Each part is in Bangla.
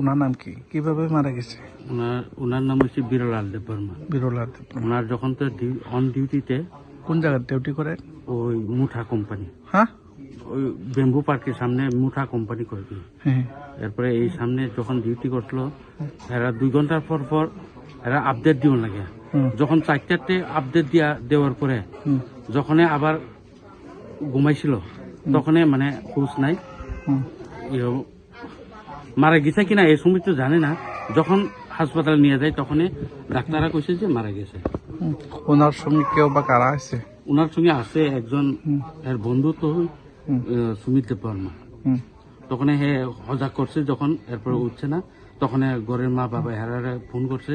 আবার নাম কি? কীভাবে মারা গেছে? ওনার ওনার নাম হচ্ছে বিরলাল দেব বর্মা বিরলাল দেব ওনার যখন তো অন ডিউটিতে কোন জায়গার ডিউটি করে? ওই মুঠা কোম্পানি হ্যাঁ? ওই বেম্বু পার্কের সামনে মুঠা কোম্পানি করেছিল হ্যাঁ। এরপরে এই সামনে যখন ডিউটি করছিল এরা দুই ঘণ্টার পর পর এরা আপডেট দিব লাগে। যখন চারটাতে আপডেট দিয়া দেওয়ার পরে যখন আবার ঘুমাইছিল তখন মানে হুশ নাই। মারা গেছে কিনা এই সময় তো জানে না। যখন হাসপাতালে নিয়ে যায় তখন ডাক্তাররা কইছে যে মারা গেছে। ওনার সঙ্গে কেউ বা কারা আছে? ওনার সঙ্গে আছে একজন এর বন্ধু তো সুমিত বর্মা। তখন হে হজা করছে যখন এরপরে উঠছে না। তখন ঘরের মা বাবা হেরারে ফোন করছে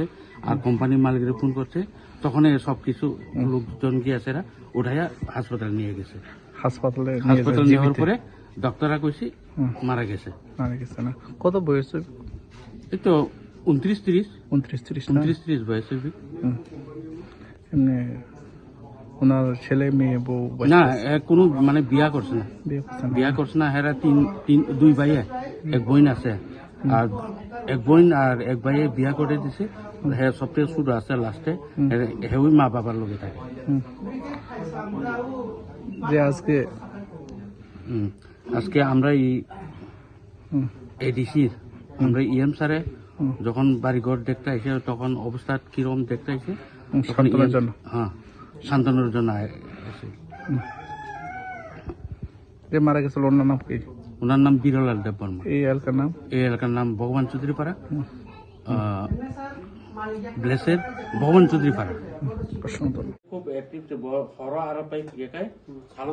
আর কোম্পানির মালিকের ফোন করছে। তখন এ সবকিছু লোকজন গিয়েছে এরা উঠাইয়া হাসপাতালে নিয়ে গেছে। হাসপাতালে নিয়ে হাসপাতালে নেওয়ার পরে ডক্টররা কইছি মারা গেছে। মারা গেছে না। কত বয়স? এই তো উনত্রিশ তিরিশ। উনত্রিশ তিরিশ উনত্রিশ তিরিশ বয়স। এমনি ওনার ছেলে মেয়ে বউ না কোনো মানে বিয়া করছে না। বিয়ে করছে না? হেরা তিন তিন দুই ভাইয়ে। এক বোন আছে। আর এক বোন আর এক ভাইয়ে বিয়া করে দিছে। হ্যাঁ সবচেয়ে ছোট আছে লাস্টে হেউই মা বাবার লগে থাকে। যে আজকে আজকে আমরা এই এডিসির আমরা ইএম স্যারে যখন বাড়িঘর দেখতে আসে তখন অবস্থা কীরকম দেখতে আসে হুম, তখন সান্ত্বনার জন্য। শান্তনের জন্য যে মারা গেছিল ওনার নাম কি? ওনার নাম বিরলাল দেব বর্মা। এই এলাকার নাম? এই এলাকার নাম ভগবান চৌধুরী পাড়া ব্লেসের ভগবান চৌধুরী পাড়া খুব অ্যাক্টিভ হর আর পাই ভালো